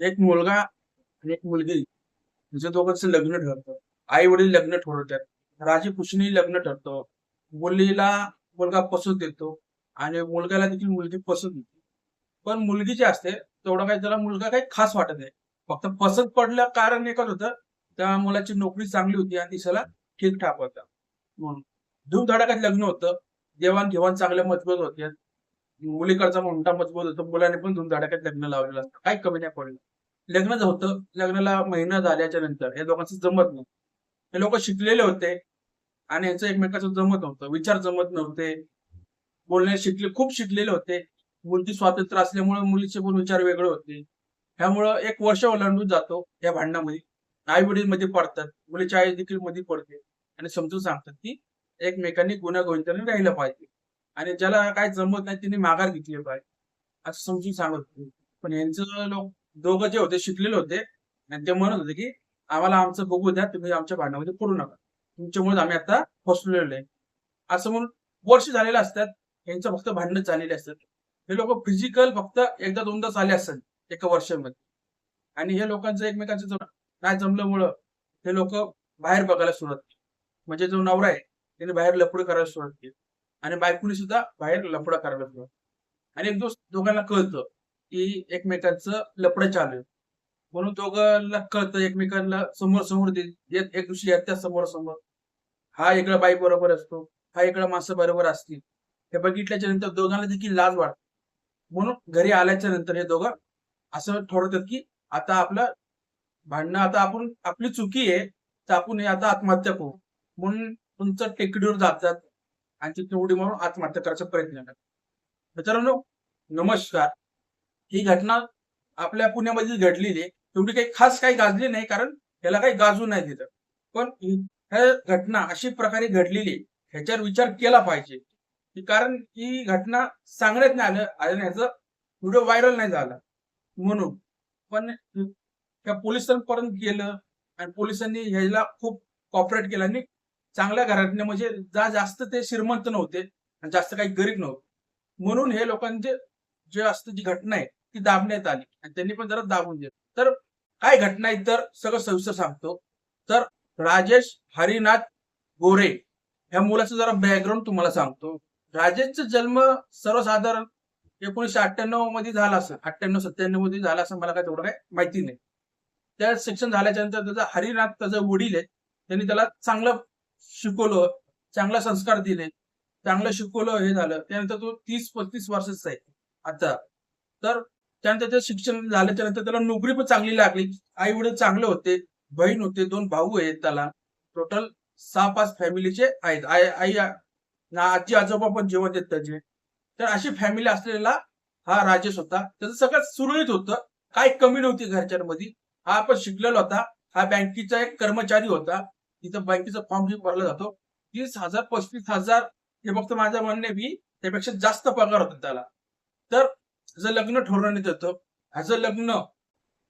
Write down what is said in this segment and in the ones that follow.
म्हणजे एक मुलगा आणि एक मुलगी म्हणजे दोघांचं लग्न ठरतं. आई वडील लग्न ठरवतात. राजी पुष्णी लग्न ठरतं. मुलीला मुलगा पसंत येतो आणि मुलग्याला देखील मुलगी पसंत येते पण मुलगी जी असते तेवढं काही त्याला मुलगा काही खास वाटत नाही. फक्त पसंत पडलं कारण एकच होतं त्या मुलाची नोकरी चांगली होती आणि दिसायला ठीकठाक होता. म्हणून धूमधडाक्यात लग्न होतं. देवाणघेवाण चांगल्या मजबूत होते मुलीकडचा मोठा मजबूत होतो. मुलाने पण धूमधडाक्यात लग्न लावलेलं असतं. काही कमी नाही पडलं. लग्न होतं. लग्नाला महिना झाल्याच्यानंतर. या दोघांचं जमत नाही. हे लोक शिकलेले होते आणि यांचं एकमेकाचं जमत नव्हतं. विचार जमत नव्हते. बोलणे शिकले खूप शिकलेले होते. मुलगी स्वातंत्र्य असल्यामुळे मुलीचे पण विचार वेगळे होते. ह्यामुळं एक वर्ष ओलांडून जातो या भांडणामध्ये. आई वडील मध्ये पडतात. मुलीची आई देखील मध्ये पडते. आणि समजून सांगतात की एकमेकांनी गुन्हा राहिलं पाहिजे. आणि ज्याला काय जमत नाही तिने माघार घेतली पाहिजे. असं समजून सांगत होते. पण यांचं लोक दोघं जे होते शिकलेले होते आणि ते म्हणत होते की आम्हाला आमचं बघू द्या तुम्ही आमच्या भांडणामध्ये पडू नका. तुमच्यामुळे आम्ही आता फसलेलो आहे. असं म्हणून वर्ष झालेले असतात यांचं फक्त भांडण झालेले असतात. हे लोक फिजिकल फक्त एकदा दोनदा झाले असतात एका वर्षामध्ये. आणि हे लोकांचं एकमेकांचं जम- नाही जमल्यामुळं हे लोक बाहेर बघायला सुरुवात केली. म्हणजे जो नवरा आहे त्याने बाहेर लफड करायला सुरुवात केली. आणि बायकोनी सुद्धा बाहेर लफडा करायला सुरुवात आणि एक दोस्त दोघांना कळतं की एकमेकांचं लपडं चालू आहे. म्हणून दोघांना कळतं एकमेकांना समोर समोर देत एक दिवशी येत्या समोर समोर. हा इकडं बाई बरोबर असतो हा इकडं माणसं बरोबर असतील. हे बघितल्याच्या नंतर दोघांना देखील लाज वाटते. म्हणून घरी आल्याच्यानंतर हे दोघं असं ठरवतात की आता आपलं भांडणं आता आपण आपली चुकी आहे तर आपण हे आता आत्महत्या करू. म्हणून तुमचं टेकडीवर जातात आणि तिथे तेवढी म्हणून आत्महत्या करायचा प्रयत्न करतात मित्रांनो नमस्कार. ही घटना आपल्या पुण्यामध्ये घडलेली आहे. तेवढी काही खास काही गाजली नाही कारण याला काही गाजू नाही दिलं. पण ह्या घटना अशी प्रकारे घडलेली आहे, ह्याच्यावर विचार केला पाहिजे. कारण ही घटना सांगण्यात नाही आलं आणि ह्याचं व्हिडिओ व्हायरल नाही झाला म्हणून. पण त्या पोलिसांपर्यंत गेलं आणि पोलिसांनी ह्याला खूप कॉपरेट केलं आणि चांगल्या घरातले म्हणजे जा जास्त ते श्रीमंत नव्हते आणि जास्त काही गरीब नव्हते. म्हणून हे लोकांचे जे असतं जी घटना आहे ती दाबण्यात आली आणि त्यांनी पण जरा दाबून दिली. तर काय घटना आहे? तर सगळं सविस्तर सांगतो. तर राजेश हरिनाथ गोरे ह्या मुलाचं जरा बॅकग्राऊंड तुम्हाला सांगतो. राजेशचा जन्म सर्वसाधारण एकोणीशे अठ्ठ्याण्णवमध्ये झाला असं. अठ्ठ्याण्णव सत्त्याण्णवमध्ये झाला असं मला काय तेवढं काय माहिती नाही. त्या शिक्षण झाल्याच्यानंतर त्याचा हरिनाथ त्याचा वडील आहे. त्यांनी त्याला चांगलं शिकवलं चांगला संस्कार दिले. चांगलं शिकवलं हे झालं. त्यानंतर तो तीस पस्तीस वर्षाचा आहे. आता तर त्यानंतर ते शिक्षण झाल्याच्यानंतर त्याला नोकरी पण चांगली लागली. आई वडील चांगले होते बहीण होते दोन भाऊ आहेत त्याला. टोटल सहा पाच फॅमिलीचे आहेत. आई आई ना आजी आजोबा पण जेवण आहेत त्याचे. तर अशी फॅमिली असलेला हा राजेश होता. त्याचं सगळं सुरळीत होतं. काही कमी नव्हती घरच्यांमध्ये. हा पण शिकलेला होता. हा बँकेचा एक कर्मचारी होता. तिथं बँकेचा फॉर्म घेऊन भरला जातो. तीस हजार पस्तीस हजार हे फक्त माझं म्हणणे मी. त्यापेक्षा जास्त पगार होता त्याला. तर त्याचं लग्न ठरवण्यात येतं ह्याचं लग्न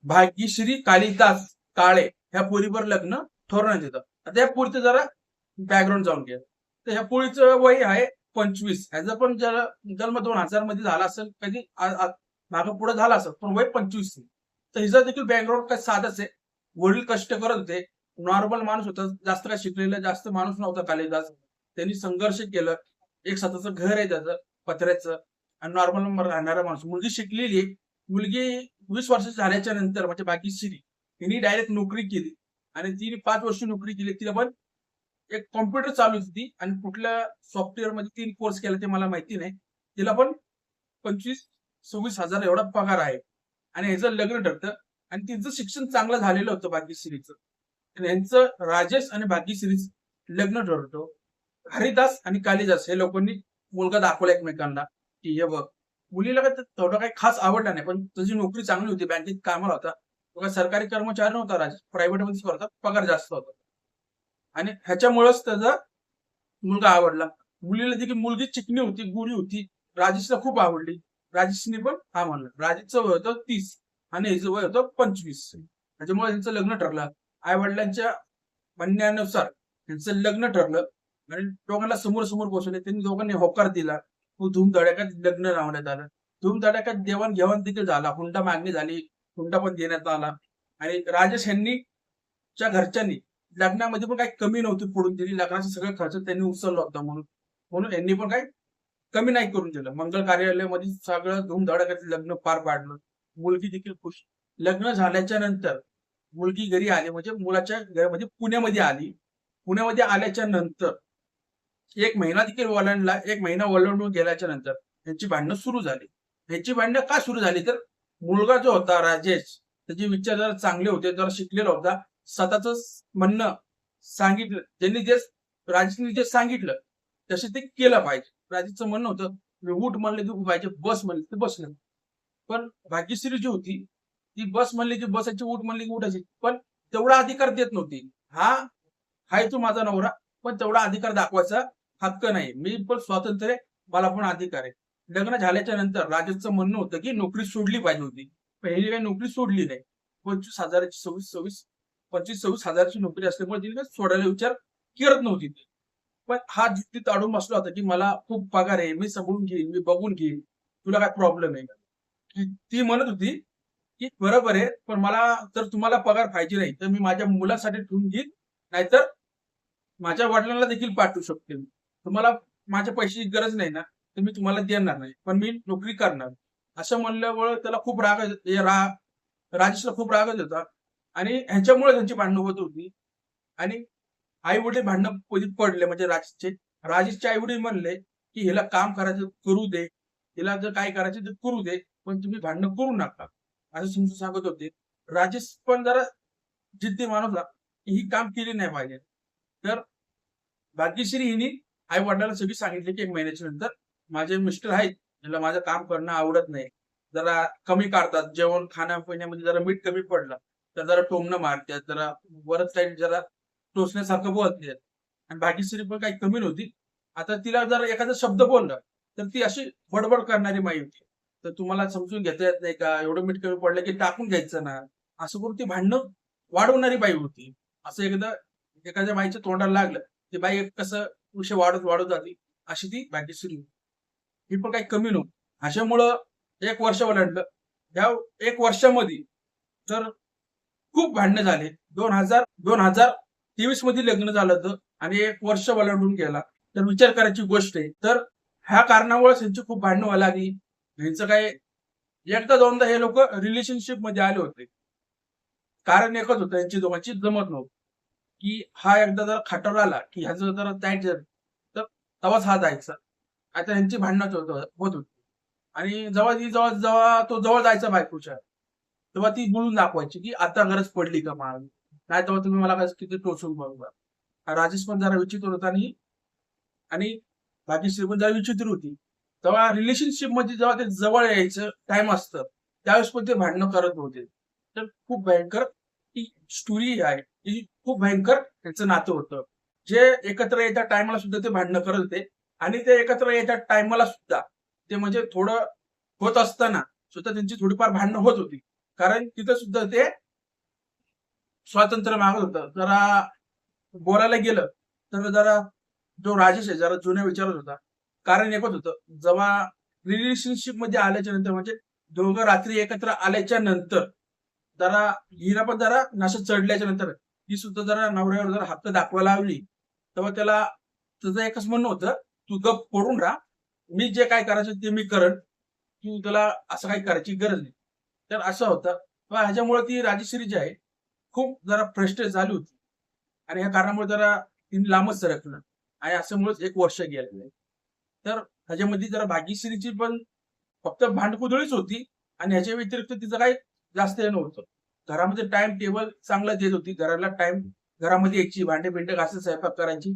भाग्यश्री कालिदास काळे ह्या पोरीवर लग्न ठरवण्यात येतं आता या पोरीचं जरा बॅकग्राऊंड जाऊन घ्या तर ह्या पोळीचं वय आहे पंचवीस. ह्याचा पण जरा जन्म दोन हजारमध्ये झाला असेल कधी मागं पुढे झाला असेल पण वय पंचवीस तर हिचा देखील बॅकग्राऊंड काय साधच आहे. वडील कष्ट करत होते. नॉर्मल माणूस होता. जास्त काय शिकलेला जास्त माणूस नव्हता कालिदास. त्यांनी संघर्ष केलं. एक स्वतःचं घर आहे त्याचं पत्र्याचं. आणि नॉर्मल राहणारा माणूस. मुलगी शिकलेली मुलगी वीस वर्ष झाल्याच्यानंतर म्हणजे बाकी श्री. तिने डायरेक्ट नोकरी केली. आणि तिने पाच वर्ष नोकरी केली. तिला पण एक कॉम्प्युटर चालू होती आणि कुठल्या सॉफ्टवेअरमध्ये तीन कोर्स केला ते मला माहिती नाही. तिला पण पंचवीस सव्वीस हजार एवढा पगार आहे. आणि ह्याचं लग्न ठरतं. आणि तिचं शिक्षण चांगलं झालेलं होतं भाग्यश्रीचं आणि यांचं राजेश आणि भाग्यश्रीच लग्न ठरवतो. हरिदास आणि कालिदास हे लोकांनी मुलगा दाखवला एकमेकांना. की हे बघ मुलीला काय थोडं काही खास आवडला नाही पण त्याची नोकरी चांगली होती बँकेत कामाला होता. तो काय सरकारी कर्मचारी नव्हता राज प्रायव्हेट मध्येच पगार जास्त होता. आणि ह्याच्यामुळेच त्याचा मुलगा आवडला. मुलीला देखील मुलगी चिकणी होती गुढी होती राजेशला खूप आवडली. राजेशने पण हा म्हणलं राजेशचं वय होतं तीस आणि हिचं वय होतं पंचवीस. त्याच्यामुळे त्यांचं लग्न ठरलं. आई वडिलांच्या म्हणण्यानुसार त्यांचं लग्न ठरलं. आणि दोघांना समोर समोर बसवले त्यांनी दोघांनी होकार दिला. धूमधडाक्यात लग्न लावण्यात आलं. धूमधडाक्यात देवाण घेवाण देखील झाला. हुंडा मागणी झाली. हुंडा पण देण्यात आला. आणि राजेश यांनी च्या घरच्यांनी लग्नामध्ये पण काही कमी नव्हती पडून दिली. लग्नाचा सगळं खर्च त्यांनी उचलला होता म्हणून. म्हणून यांनी पण काही कमी नाही करून दिलं. मंगल कार्यालयामध्ये सगळं धूमधडाक्यात लग्न पार पाडलं. मुलगी देखील खुश. लग्न झाल्याच्यानंतर मुलगी घरी आली. म्हणजे मुलाच्या घरामध्ये पुण्यामध्ये आली. पुण्यामध्ये आल्याच्यानंतर एक महिना देखील वॉलंडला एक महिना वॉलंडून गेल्याच्यानंतर यांची भांडणं सुरू झाली. यांची भांडणं का सुरू झाली? तर मुलगा जो होता राजेश त्याचे विचार जरा चांगले होते जरा शिकलेला होता. स्वतःच म्हणणं सांगितलं. ज्यांनी जे राजेशने जे सांगितलं तसे ते केलं पाहिजे. राजेशचं म्हणणं होतं उठ म्हणले की पाहिजे बस म्हणले ते बसलं पण भाग्यश्री जी होती ती बस म्हणली की बसायची उठ म्हणली की उठायची. पण तेवढा अधिकार देत नव्हती. हा हाय तो माझा नवरा पण तेवढा अधिकार दाखवायचा हक्क नाही. मी पण स्वातंत्र्य आहे, मला पण अधिकार आहे. लग्न झाल्याच्यानंतर राजेशचं म्हणणं होतं की नोकरी सोडली पाहिजे होती. पण काही नोकरी सोडली नाही. पंचवीस हजाराची सव्वीस सव्वीस पंचवीस सव्वीस हजाराची नोकरी असल्यामुळे तिने काही सोडायला विचार करत नव्हती ती. पण हा जिद्दी ताडून बसला होता की मला खूप पगार आहे मी सांभाळून घेईन मी बघून घेईन. तुला काय प्रॉब्लेम आहे? ती- ती म्हणत होती की बरोबर आहे पण मला जर तुम्हाला पगार पाहिजे नाही तर मी माझ्या मुलासाठी ठेवून घेईन नाहीतर माझ्या वडिलांना देखील पाठवू शकते मी. तुम्हाला माझ्या पैशाची गरज नाही ना तर मी तुम्हाला देणार नाही पण मी नोकरी करणार. असं म्हणल्यामुळे त्याला खूप राग हे रा राजेशला खूप रागच होता. आणि ह्याच्यामुळे त्यांची भांडणं होत होती. आणि आई वडील भांडणं पडले म्हणजे राजेशचे. राजेशचे आई वडील म्हणले की हिला काम करायचं करू दे. हिला जर काय करायचं ते करू दे पण तुम्ही भांडणं करू नका. असं समजून सांगत होते. राजेश पण जरा जिद्दी माणूस ही काम केली नाही पाहिजे. तर भाग्यश्री हिने आई वडिलांना सगळी सांगितले की एक महिन्याच्या नंतर माझे मिस्टर आहेत ज्याला माझं काम करणं आवडत नाही जरा कमी काढतात. जेवण खाण्यापिण्यामध्ये जरा मीठ कमी पडलं तर जरा टोमणं मारतात जरा वरच काही जरा टोचण्यासारखं बोलतात. आणि भाग्यश्री पण काही कमी नव्हती. आता तिला जर एखादा शब्द बोलला तर ती अशी बडबड करणारी माई होती. तर तुम्हाला समजून घेता येत नाही का? एवढं मीठ कमी पडलं की टाकून घ्यायचं ना? असं करून ती भांडणं वाढवणारी बाई होती. असं एकदा एखाद्या बाईच्या तोंडाला लागलं ती बाई कसं विषय वाढत वाढत जाते. अशी ती भाग्यश्री सुरू ही पण काही कमी नव्हती. अशामुळं एक वर्ष ओलांडलं या एक वर्षामध्ये तर खूप भांडणं झाले. दोन हजार दोन हजार तेवीसमध्ये लग्न झालं होतं आणि एक वर्ष ओलांडून गेला. तर विचार करायची गोष्ट आहे. तर ह्या कारणामुळे त्यांची खूप भांडणं व्हायला लागली. ह्यांचं काय एकदा दोनदा हे लोक रिलेशनशिपमध्ये आले होते. कारण एकच होतं यांची दोघांची जमत नव्हती. की हा एकदा जर खाटावर आला की ह्याचं जर टाईट जर तर तेव्हाच हा जायचा. आता यांची भांडणं होत होत होती आणि जेव्हा ती जवळ जेव्हा तो जवळ जायचा बायकोच्या तेव्हा ती बोलून दाखवायची की आता गरज पडली का मला? नाही तेव्हा तुम्ही मला काय किती टोचून बघा राजेश पण जरा विचित्र होता आणि आणि बाकी पण जरा विचित्र होती. तेव्हा रिलेशनशिपमध्ये जेव्हा ते जवळ यायचं टाइम असतं त्यावेळेस पण ते भांडणं करत होते. तर खूप भयंकर ती स्टोरी आहे. खूप भयंकर त्यांचं नातं होतं. जे एकत्र येत्या टायमाला सुद्धा ते भांडणं करत होते. आणि ते एकत्र येत्या टायमाला सुद्धा ते म्हणजे थोडं होत असताना सुद्धा त्यांची थोडीफार भांडणं होत होती. कारण तिथं सुद्धा ते स्वातंत्र्य मागत होतं. जरा बोलायला गेलं तर जरा जो राजेश आहे जरा जुन्या विचारत होता. कारण एकच होतं जेव्हा रिलेशनशिपमध्ये आल्याच्यानंतर म्हणजे दोघं रात्री एकत्र आल्याच्यानंतर जरा हिरा पण जरा नाशा चढल्याच्या नंतर ती सुद्धा जरा नवऱ्यावर जर हात दाखवायला लावली तेव्हा त्याला त्याचं एकच म्हणणं होतं तू गप पडून राहा. मी जे काय करायचं ते मी करण तू त्याला असं काही करायची गरज नाही. तर असं होतं. तेव्हा ह्याच्यामुळे ती राजेश्री जी आहे खूप जरा फ्रस्ट्रेट झाली होती. आणि ह्या कारणामुळे जरा तिने लांबच सरकलं. आणि असं एक वर्ष गेलेलं आहे तर ह्याच्यामध्ये जरा भाग्यश्रीची पण फक्त भांडकुदळीच होती. आणि ह्याच्या व्यतिरिक्त तिचं काही जास्त हे नव्हतं घरामध्ये टाइम टेबल चांगलं देत होती. घराला टाइम घरामध्ये यायची. भांडे बिंडे घासून स्वयंपाक करायची.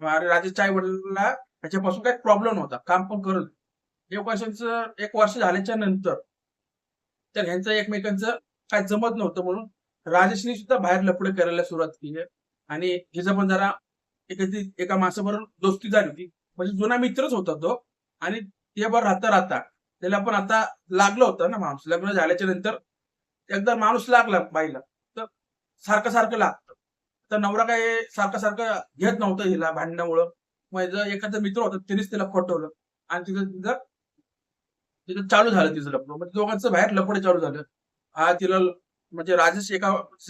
राजेशच्या आई वडिलांना ह्याच्यापासून काही प्रॉब्लेम नव्हता. काम पण करत एक वर्षांचं एक वर्ष झाल्याच्यानंतर तर ह्यांचं एकमेकांचं काय जमत नव्हतं म्हणून राजेशने सुद्धा बाहेर लपडे करायला सुरुवात केली. आणि हिचं पण जरा एकत्रित एका माणसाबरोबर दोस्ती झाली होती. म्हणजे जुना मित्रच होता तो. आणि ते बरं राहता राहता त्याला पण आता लागलं होतं ना माणूस. लग्न झाल्याच्यानंतर एकदा माणूस लागला बाईला तर सारखं सारखं लागतं. तर नवरा काय सारखं सारखं घेत नव्हतं हिला भांडण्यामुळं. माझं एखादा मित्र होता त्यानेच तिला खोटवलं आणि तिथं तिथं तिथं चालू झालं तिचं लपड म्हणजे दोघांचं बाहेर लपड चालू झालं. हा तिला म्हणजे राजेश एका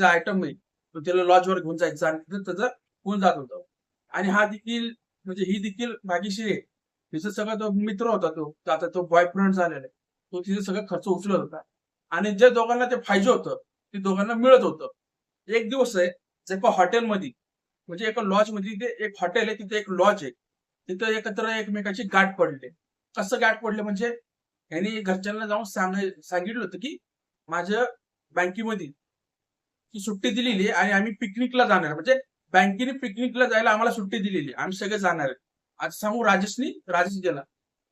आयटम आहे तो तिला लॉजवर घेऊन जायचा आणि तिथं त्याचं होऊन जात होतं. आणि हा देखील म्हणजे ही देखील भागीशी आहे. तिचा सगळा तो मित्र होता तो आता तो बॉयफ्रेंड झालेला आहे. तो तिचा सगळं खर्च उचलत होता. आणि जे दोघांना ते पाहिजे होतं ते दोघांना मिळत होतं. एक दिवस आहे जे एका हॉटेलमध्ये म्हणजे एका लॉजमध्ये तिथे एक हॉटेल आहे तिथे एक लॉज आहे. तिथं एकत्र एकमेकाची गाठ पडले. कसं गाठ पडले म्हणजे यांनी घरच्यांना जाऊन सांग सांगितलं होतं की माझ्या बँकेमध्ये ती सुट्टी दिलेली आहे आणि आम्ही पिकनिकला जाणार. म्हणजे बँकेने पिकनिकला जायला आम्हाला सुट्टी दिलेली आम्ही सगळे जाणार आहे. आज सांगू राजेशनी राजेश गेला.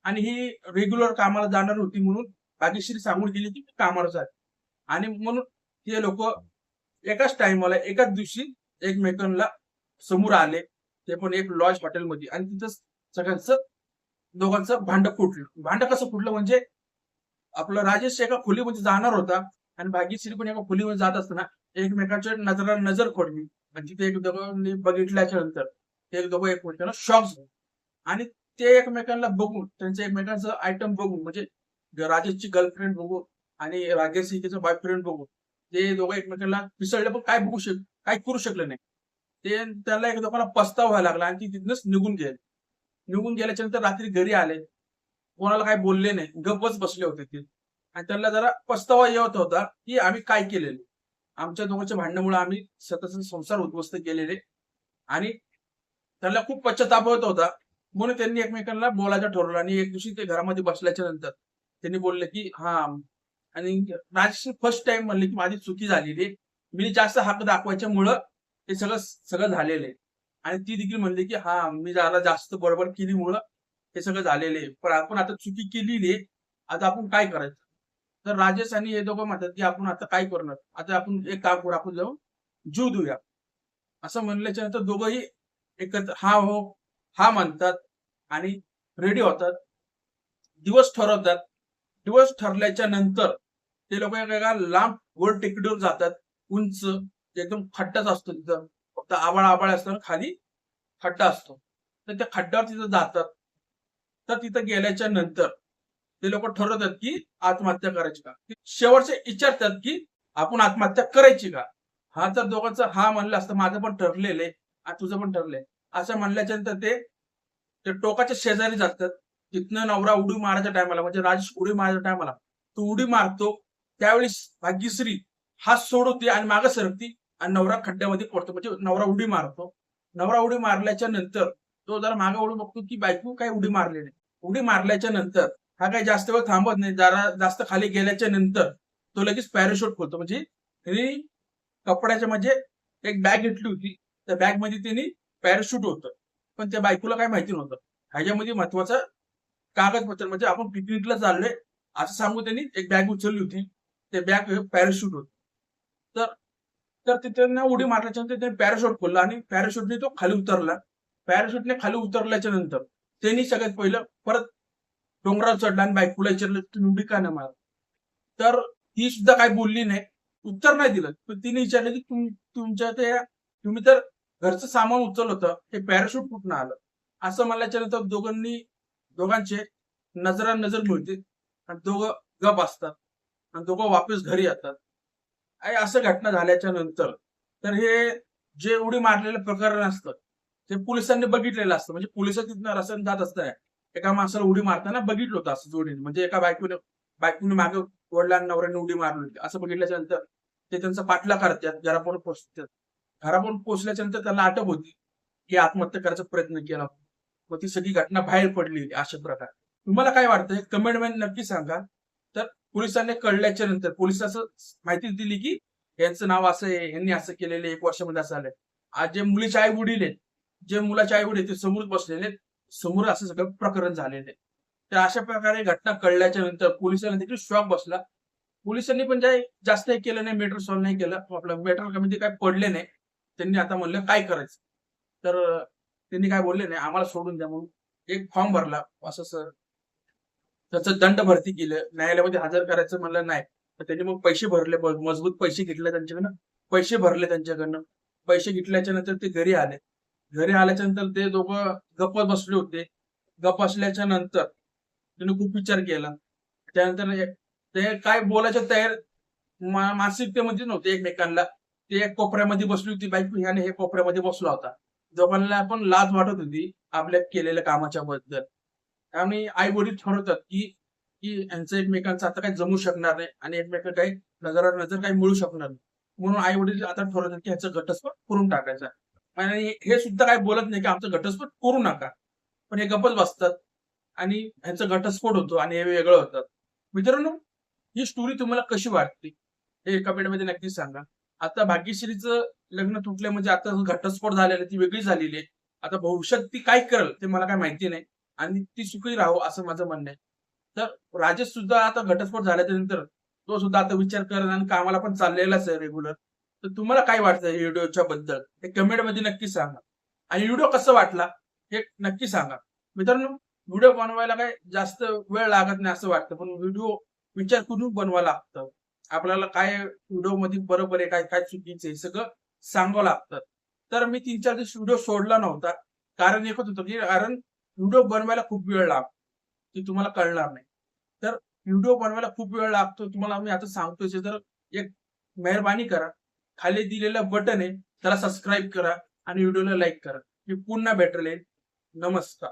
आणि ही रेग्युलर कामाला जाणार होती म्हणून भाग्यश्री सांगून दिली की मी कामावर आणि म्हणून ते लोक एकाच टाइमला एकाच दिवशी एकमेकांना समोर आले. ते पण एक लॉज हॉटेलमध्ये. आणि तिथं सगळ्यांचं दोघांचं भांड फुटलं. भांड कसं फुटलं म्हणजे आपलं राजेश एका खोलीमध्ये जाणार होता आणि भाग्यश्री पण एका खोलीमध्ये जात असताना एकमेकांच्या नजरा नजर खोडली. आणि तिथे एक दोघांनी बघितल्याच्या नंतर ते एक दोघं एकमेकांना शॉक झाले. आणि ते एकमेकांना बघून त्यांच्या एकमेकांचं आयटम बघून म्हणजे राजेशची गर्लफ्रेंड बघू आणि राजेश हिचा बॉयफ्रेंड बघू. ते दोघं एकमेकांना पिसळले पण काय बघू शक काय करू शकले नाही. ते त्याला एक दोघांना पस्ताव व्हायला लागला आणि ती तिथनच निघून गेले. निघून गेल्याच्यानंतर रात्री घरी आले. कोणाला काही बोलले नाही. गप्पच बसले होते ते. आणि त्यांना जरा पस्तावा येत होता की आम्ही काय केलेलं? आमच्या दोघांच्या भांडणामुळे आम्ही स्वतःचा संसार उद्ध्वस्त केलेले. आणि त्याला खूप पश्चाताप होत होता. म्हणून त्यांनी एकमेकांना बोलायचं ठरवलं आणि एक दिवशी ते घरामध्ये बसल्याच्या नंतर त्यांनी बोलले की हा. आणि राजेश फर्स्ट टाइम म्हणले की माझी चुकी झालेली आहे. मी जास्त हक्क दाखवायच्यामुळं हे सगळं सगळं झालेलं आहे. आणि ती देखील म्हणली की हा मी जरा जास्त बरोबर केलीमुळं हे सगळं झालेलं आहे. पण आपण आता चुकी केलेली आहे आता आपण काय करायचं? तर राजेश आणि हे दोघं म्हणतात की आपण आता काय करणार? आता आपण एक काम करू आपण जाऊन जीव देऊया. असं म्हणल्याच्या नंतर दोघंही एकत्र हा हो हा म्हणतात आणि रेडी होतात. दिवस ठरवतात. दिवस ठरल्याच्या नंतर ते लोक एका लांब गोल टेकडीवर जातात. उंच एकदम खड्डाच असतो तिथं. फक्त आबाळ आबाळ असताना खाली खड्डा असतो. तर त्या खड्ड्यावर तिथं जातात. तर तिथं गेल्याच्यानंतर ते लोक ठरवतात की आत्महत्या करायची का? शेवटचे विचारतात की आपण आत्महत्या करायची का? हा तर दोघांचा हा म्हणलं असतं माझं पण ठरलेलं आहे. आणि तुझं पण ठरलंय. असं म्हणल्याच्या नंतर ते टोकाच्या शेजारी जातात. तिथनं नवरा उडी मारायच्या टायमाला म्हणजे राजेश उडी मारायच्या टायमाला तो उडी मारतो. त्यावेळी भाग्यश्री हात सोडवते आणि मागे सरकती आणि नवरा खड्ड्यामध्ये पडतो. म्हणजे नवरा उडी मारतो. नवरा उडी मारल्याच्या नंतर तो जरा मागे ओढून बघतो की बायको काय उडी मारली नाही. उडी मारल्याच्या नंतर हा काही जास्त वेळ थांबत नाही जरा जास्त खाली गेल्याच्यानंतर तो लगेच पॅराशूट खोलतो. म्हणजे त्यांनी कपड्याच्या म्हणजे एक बॅग घेतली होती. त्या बॅगमध्ये त्यांनी पॅराशूट होतं. पण त्या बायकोला काय माहिती नव्हतं. ह्याच्यामध्ये महत्वाचं कागदपत्र म्हणजे आपण पिकनिकला चाललोय. असं सांगू त्यांनी एक बॅग उचलली होती. ते बॅग पॅराशूट होत. तर तर तिथे उडी मारल्याच्या नंतर त्यांनी पॅराशूट खोलला आणि पॅराशूटने तो खाली उतरला. पॅराशूटने खाली उतरल्याच्या नंतर त्यांनी सगळ्यात पहिलं परत डोंगरावर चढला आणि बायकोला विचारलं तुम्ही उडी का नाही मार तर ती सुद्धा काही बोलली नाही. उत्तर नाही दिलं. पण तिने विचारलं की तुमच्या ते तुम्ही तर घरचं सामान उचल होतं. हे पॅराशूट कुठनं आलं? असं म्हणल्याच्या नंतर दोघांनी दोघांचे नजरा नजर मिळते आणि दोघं गप असतात आणि दोघं वापस घरी येतात. आणि असं घटना झाल्याच्यानंतर तर हे जे उडी मारलेलं प्रकरण असतं ते पोलिसांनी बघितलेलं असतं. म्हणजे पोलीस तिथनं रस्त्याने जात असताना एका माणसाला उडी मारताना बघितलं होतं असं जोडीने. म्हणजे एका बायकोने बायकोने मागे वडिलांना नवऱ्याने उडी मारली होती. असं बघितल्याच्या नंतर ते त्यांचा पाठला करतात घरापर्यंत पोहोचतात घरापर्यंत पोहोचल्याच्या नंतर त्यांना अटक होती. की आत्महत्या करायचा प्रयत्न केला मग ती सगळी घटना बाहेर पडली अशा प्रकारे. तुम्हाला काय वाटतं? कमेंट नक्की सांगा. तर पोलिसांनी कळल्याच्या नंतर पोलीस माहिती दिली की यांचं नाव असं आहे यांनी असं केलेलं एक वर्षामध्ये असं आलंय आज जे मुलीचे आई वडील आहेत जे मुलाचे आई वडील ते समोर बसलेले समोर असं सगळं प्रकरण झालेलं आहे. तर अशा प्रकारे घटना कळल्याच्या नंतर पोलिसांना देखील शॉक बसला. पोलिसांनी पण जे जास्त हे केलं नाही मेटर सॉल्व्ह नाही केलं. आपलं मेटर कमिटी काय पडले नाही. त्यांनी आता म्हणलं काय करायचं? तर त्यांनी काय बोलले नाही आम्हाला सोडून द्या म्हणून. एक फॉर्म भरला असं सर. त्याचं दंड भरती केलं न्यायालयामध्ये हजर करायचं म्हणलं नाही. तर त्यांनी मग पैसे भरले मजबूत पैसे घेतले त्यांच्याकडनं. पैसे भरले त्यांच्याकडनं. पैसे घेतल्याच्या नंतर ते घरी आले. घरी आल्याच्यानंतर ते दोघं गप्प बसले होते. गप्प असल्याच्या नंतर त्यांनी खूप विचार केला. त्यानंतर ते काय बोलायच्या तयार मा- मानसिकतेमध्ये म्हणजे नव्हते एकमेकांना. ते एक कोपऱ्यामध्ये बसली होती बाईक ह्याने हे कोपऱ्यामध्ये बसला होता. दोघांना पण लाज वाटत होती आपल्या केलेल्या कामाच्या बद्दल. आणि आई वडील ठरवतात की की यांचं एकमेकांचं आता काही जमू शकणार नाही आणि एकमेकांना काही नजर नजर काही मिळू शकणार नाही. म्हणून आई वडील आता ठरवतात की ह्याचं घटस्फोट करून टाकायचा. आणि हे सुद्धा काही बोलत नाही की आमचं घटस्फोट करू नका. पण हे गप्पच बसतात आणि ह्यांचा घटस्फोट होतो आणि हे वेगळं होतात मित्रांनो ही स्टोरी तुम्हाला कशी वाटते हे कमेंटमध्ये नक्कीच सांगा. आता भाग्यश्रीचं लग्न तुटलं म्हणजे आता घटस्फोट झालेला ती वेगळी झालेली आहे. आता भविष्यात ती काय करेल ते मला काय माहिती नाही. आणि ती सुखी राहो असं माझं म्हणणं आहे. तर राजेश सुद्धा आता घटस्फोट झाल्याच्यानंतर तो सुद्धा आता विचार करेल आणि कामाला पण चाललेलाच आहे रेग्युलर तर तुम्हाला काय वाटतं या व्हिडिओच्या बद्दल? ते कमेंटमध्ये नक्की सांगा. आणि व्हिडिओ कसं वाटला हे नक्की सांगा. मित्रांनो व्हिडिओ बनवायला काय जास्त वेळ लागत नाही असं वाटतं पण व्हिडिओ विचार करून बनवावं लागतं. आपल्याला काय व्हिडिओमध्ये बरोबर आहे काय काय चुकीचं आहे सगळं सांगावं लागतं. तर मी तीन चार दिवस व्हिडिओ सोडला नव्हता. कारण एकच होतं की कारण व्हिडिओ बनवायला खूप वेळ लागतो ते तुम्हाला कळणार नाही. तर व्हिडिओ बनवायला खूप वेळ लागतो. तुम्हाला मी आता सांगतोय तर एक मेहरबानी करा. खाली दिलेलं बटन आहे त्याला सबस्क्राईब करा आणि व्हिडिओला लाईक करा. मी पुन्हा भेटले. नमस्कार.